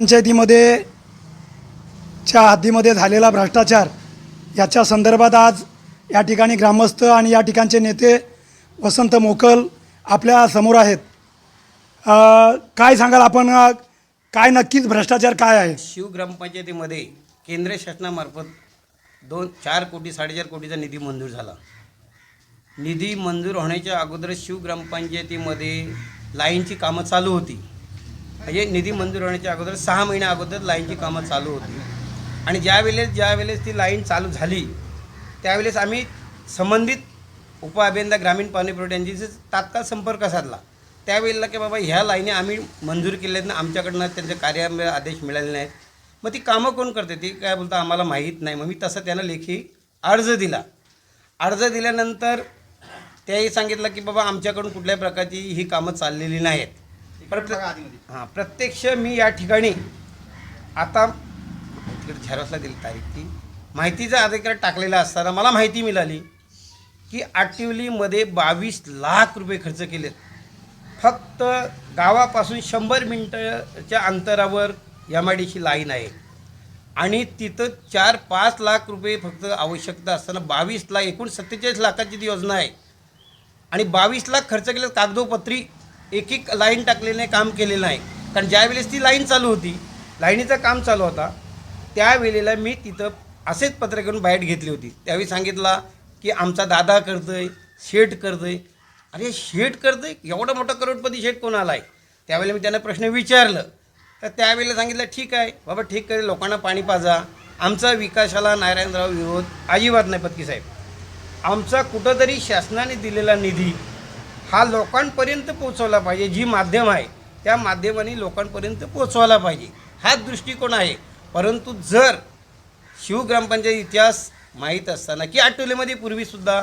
पंचायतीमध्ये च्या हद्दीमध्ये झालेला भ्रष्टाचार याच्या संदर्भात आज या ठिकाणी ग्रामस्थ आणि या ठिकाणचे नेते वसंत मोकल आपल्यासमोर आहेत. काय सांगाल आपण? काय नक्कीच भ्रष्टाचार काय आहे? शिव ग्रामपंचायतीमध्ये केंद्र शासनामार्फत दोन चार कोटी साडेचार कोटीचा निधी मंजूर झाला. निधी मंजूर होण्याच्या अगोदर शिव ग्रामपंचायतीमध्ये लाईनची कामं चालू होती. म्हणजे निधी मंजूर होण्याच्या अगोदर सहा महिन्या अगोदर लाईनची कामं चालू होती. आणि ज्यावेळेस ज्यावेळेस ती लाईन चालू झाली त्यावेळेस आम्ही संबंधित उपअभियंता ग्रामीण पाणी पुरवठ्यांचे तात्काळ संपर्क साधला. त्यावेळेला की बाबा ह्या लाईनी आम्ही मंजूर केल्या आहेत ना आमच्याकडनं त्यांचे कार्य आदेश मिळाले नाहीत मग ती कामं कोण करते? ती काय बोलतं आम्हाला माहीत नाही. मग मी तसं त्यांना लेखी अर्ज दिला. अर्ज दिल्यानंतर त्याही सांगितलं की बाबा आमच्याकडून कुठल्याही प्रकारची ही कामं चाललेली नाहीत. हां प्रत्यक्ष मी या ठिकाणी आता तिकडे झेरॉसला दिली तारीख ती. माहितीचा अधिकार टाकलेला असताना मला माहिती मिळाली की आटिवलीमध्ये बावीस लाख रुपये खर्च केलेत. फक्त गावापासून शंभर मिनटाच्या अंतरावर एम आय डीची लाईन आहे. आणि तिथं चार पाच लाख रुपये फक्त आवश्यकता असताना बावीस लाख एकूण सत्तेचाळीस लाखाची ती योजना आहे. आणि बावीस लाख खर्च केले कागदोपत्री एक एक लाईन टाकलेले काम केलेलं आहे. कारण ज्यावेळेस ती लाईन चालू होती लाईनीचं काम चालू होता त्यावेळेला मी तिथं असेच पत्रकडून बाहेर घेतली होती. त्यावेळी सांगितला की आमचा दादा करतोय शेठ करतोय. अरे शेठ करतोय? एवढा मोठा करोडपती शेठ कोणाला आहे? त्यावेळेला मी त्यांना प्रश्न विचारलं. तर त्यावेळेला सांगितलं ठीक आहे बाबा ठीक करे लोकांना पाणी पाजा. आमचा विकासाला नारायणराव विरोध अजिबात नाही पत्की साहेब. आमचा कुठंतरी शासनाने दिलेला निधी हा लोकांपर्यंत पोचवला पाहिजे जी माध्यम आहे त्या माध्यमाने लोकांपर्यंत पोचवायला पाहिजे. हा दृष्टिकोन आहे. परंतु जर शिव ग्रामपंचायत इतिहास माहीत असताना की आठवलेमध्ये पूर्वीसुद्धा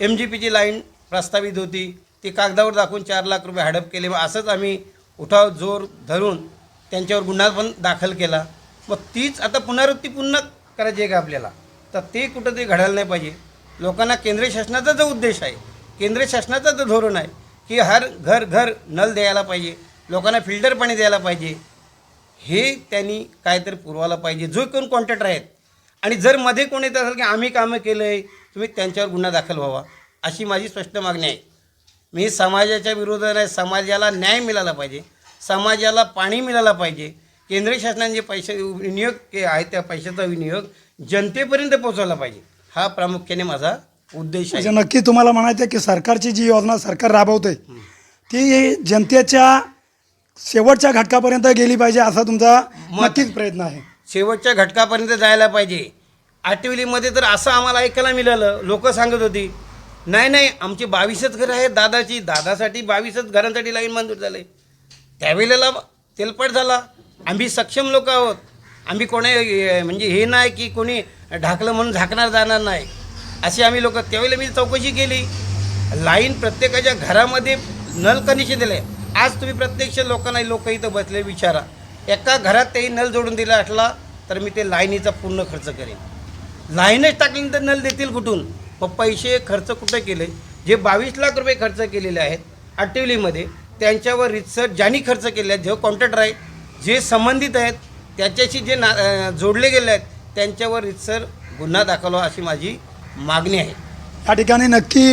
एम जी पीची लाईन प्रस्तावित होती ती कागदावर दाखवून चार लाख रुपये हडप केले मग असंच आम्ही उठाव जोर धरून त्यांच्यावर गुन्हा पण दाखल केला. मग तीच आता पुनरावृत्ती पुन्हा करायची आहे का आपल्याला? तर ते कुठं ते घडायला नाही पाहिजे. लोकांना केंद्रीय शासनाचा जो उद्देश आहे केंद्र शासनाचं जो धोरण आहे की हर घर घर नल द्यायला पाहिजे लोकांना फिल्टर पाणी द्यायला पाहिजे. हे त्यांनी काहीतरी पुरवायला पाहिजे. जो कोण कॉन्ट्रॅक्टर आहेत. आणि जर मध्ये कोण येत असेल की आम्ही कामं केलं आहे तुम्ही त्यांच्यावर गुन्हा दाखल व्हावा. अशी माझी स्पष्ट मागणी आहे. मी समाजाच्या विरोधात आहे समाजाला न्याय मिळाला पाहिजे. समाजाला पाणी मिळालं पाहिजे. केंद्र शासनाने जे पैसे विनियोग के आहे त्या पैशाचा विनियोग जनतेपर्यंत पोहोचवला पाहिजे. हा प्रामुख्याने माझा उद्देश म्हणजे आहे नक्की तुम्हाला म्हणायचं आहे की सरकारची जी योजना सरकार राबवते ती जनतेच्या शेवटच्या घटकापर्यंत गेली पाहिजे असा तुमचा नक्कीच प्रयत्न आहे. शेवटच्या घटकापर्यंत जायला पाहिजे. आठवलीमध्ये तर असं आम्हाला ऐकायला मिळालं. लोक सांगत होती नाही नाही आमची बावीसच घरं आहेत दादाची. दादासाठी बावीसच घरांसाठी लाईन मंजूर झाले त्यावेळेला तेलपट झाला. आम्ही सक्षम लोक आहोत. आम्ही कोणी म्हणजे हे नाही की कोणी ढाकलं म्हणून झाकणार जाणार नाही. असे आम्ही लोक त्यावेळेला मी चौकशी केली. लाईन प्रत्येकाच्या घरामध्ये नल कनेक्शन दिले आज तुम्ही प्रत्यक्ष लोकांना लोक इथं बसले विचारा. एका घरात तेही नल जोडून दिला असला तर मी ते लाईनीचा पूर्ण खर्च करेन. लाईनच टाकल्यानंतर नल देतील कुठून? मग पैसे खर्च कुठं केले? जे बावीस लाख रुपये खर्च केलेले आहेत आटिवलीमध्ये त्यांच्यावर रिसर्च ज्यांनी खर्च केले आहेत जे कॉन्ट्रॅक्टर आहेत जे संबंधित आहेत त्याच्याशी जे ना जोडले गेले आहेत त्यांच्यावर रितसर गुन्हा दाखल अशी माझी मागणी आहे. या ठिकाणी नक्की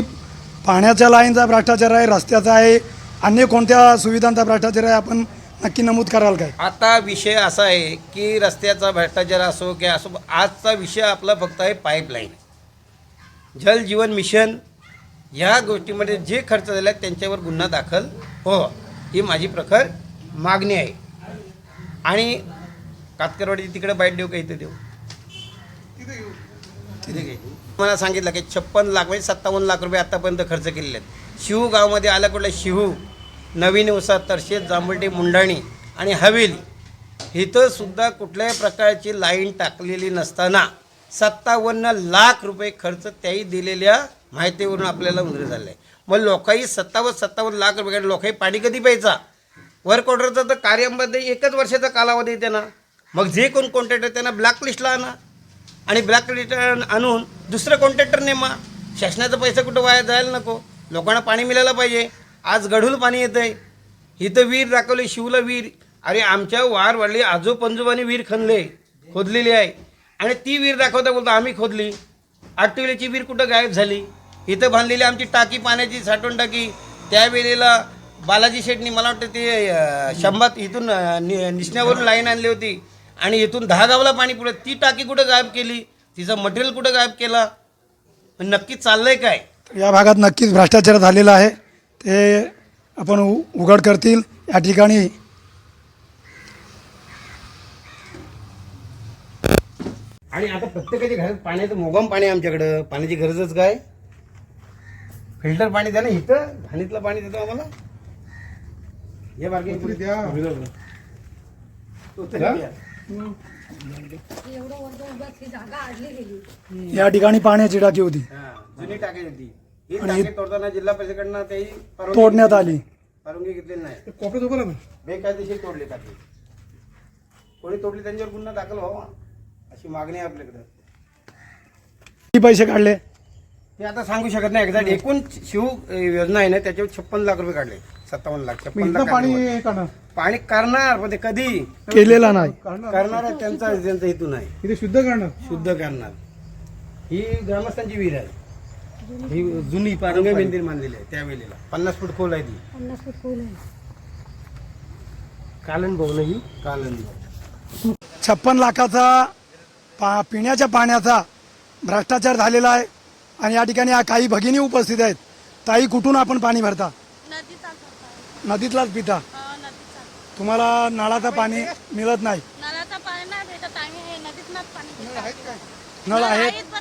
पाण्याच्या लाईनचा भ्रष्टाचार आहे रस्त्याचा आहे अन्य कोणत्या सुविधांचा भ्रष्टाचार आहे आपण नक्की नमूद कराल काय? आता विषय असा आहे की रस्त्याचा भ्रष्टाचार असो की असो आजचा विषय आपला फक्त आहे पाईपलाईन जल जीवन मिशन या गोष्टीमध्ये जे खर्च झाले त्यांच्यावर गुन्हा दाखल हो ही माझी प्रखर मागणी आहे. आणि कातकरवाडी तिकडे बाईट देऊ का इथं देऊ? तिथे घे. मला सांगितलं की छप्पन लाख म्हणजे सत्तावन्न लाख रुपये आत्तापर्यंत खर्च केलेले आहेत. शिहू गावामध्ये आलं कुठलं? शिहू नवीन उसा तरशेत जांभळटे मुंडाणी आणि हवेली. इथंसुद्धा कुठल्याही प्रकारची लाईन टाकलेली नसताना सत्तावन्न लाख रुपये खर्च त्याही दिलेल्या माहितीवरून आपल्याला उंदर झालं आहे मग लोकांही सत्तावन्न सत्तावन्न लाख रुपये लोकही पाणी कधी प्यायचा? वर्क ऑर्डरचं तर कार्यामध्ये एकच वर्षाचा कालावधी येते ना. मग जे कोण कॉन्ट्रॅक्टर त्यांना ब्लॅकलिस्टला आणा. आणि ब्लॅक लिस्ट आणून दुसरं कॉन्ट्रॅक्टर नेमा शासनाचा पैसा कुठं वाया जायला नको. लोकांना पाणी मिळायला पाहिजे. आज गढूल पाणी येतं आहे इथं विहीर दाखवली शिवला विहीर. अरे आमच्या वार वारवडली आजोपंजोबांनी विहीर खणले खोदलेली आहे. आणि ती विहीर दाखवता बोलतो आम्ही खोदली. आठवलेची विहीर कुठं गायब झाली? इथं बांधलेली आमची टाकी पाण्याची साठवण टाकी. त्यावेळेला बालाजी शेटनी मला वाटतं ते शंभात इथून नि- निसण्यावरून लाईन आणली होती. आणि इथून दहा गावला पाणी पुढे. ती टाकी कुठं गायब केली? तिचं मटेरियल कुठं गायब केला? पण नक्की चाललंय काय? या भागात नक्कीच भ्रष्टाचार झालेला आहे. ते आपण उघड करतील. या ठिकाणी आणि आता प्रत्येकाच्या घरात पाण्याचं मोगम पाणी आमच्याकडं. पाण्याची गरजच काय? फिल्टर पाणी द्या ना इथं. घाणीतलं पाणी देतो आम्हाला. हे बारके. इकडे द्या. तो तरी द्या. एवढं वर्ग उगाच ही जागा आडली गेली या ठिकाणी पाण्याची टाकी होती. हा, जुनी टाकी होती. ही आणि टाकी हे- तोडताना जिल्हा परिषदेकडनं त्याही परवानगी तोडण्यात आली. परवानगी घेतलेली नाही. कोपऱ्यात उभं ना. बेकायदेशीर तोडली टाकी. कोणी तोडली त्यांच्यावर गुन्हा दाखल व्हावा अशी मागणी आहे आपल्याकडं. किती पैसे काढले? ते आता सांगू शकत नाही एक्झॅक्ट. एकूण शिव अ, योजना आहे ना त्याच्यावर छप्पन लाख रुपये काढले. सत्तावन्न लाख छप्पन लाख पाणी काढले. काढणार पाणी करणार पण ते कधी? केलेला नाही. करणार. आहे त्यांचा त्यांचा हेतू नाही. इथे शुद्ध काढणार शुद्ध करणार. ही ग्रामस्थांची विहीर आहे. ही जुनी पारंगे मंदिर मानलेली आहे त्यावेळेला. पन्नास फूट खोल आहे ती. पन्नास फूट खोल आहे. कालन बघ ही. कालन. छप्पन लाखाचा पा पिण्याच्या पाण्याचा भ्रष्टाचार झालेला आहे. आणि या ठिकाणी या काही भगिनी उपस्थित आहेत. ताई कुठून आपण पाणी भरता? नदीतलाच पिता. तुम्हाला नळाचं पाणी मिळत नाही. नळाचं पाणी नाही भेटत आम्ही हे नदीतनंच पाणी घेतो नळ आहेत आहेत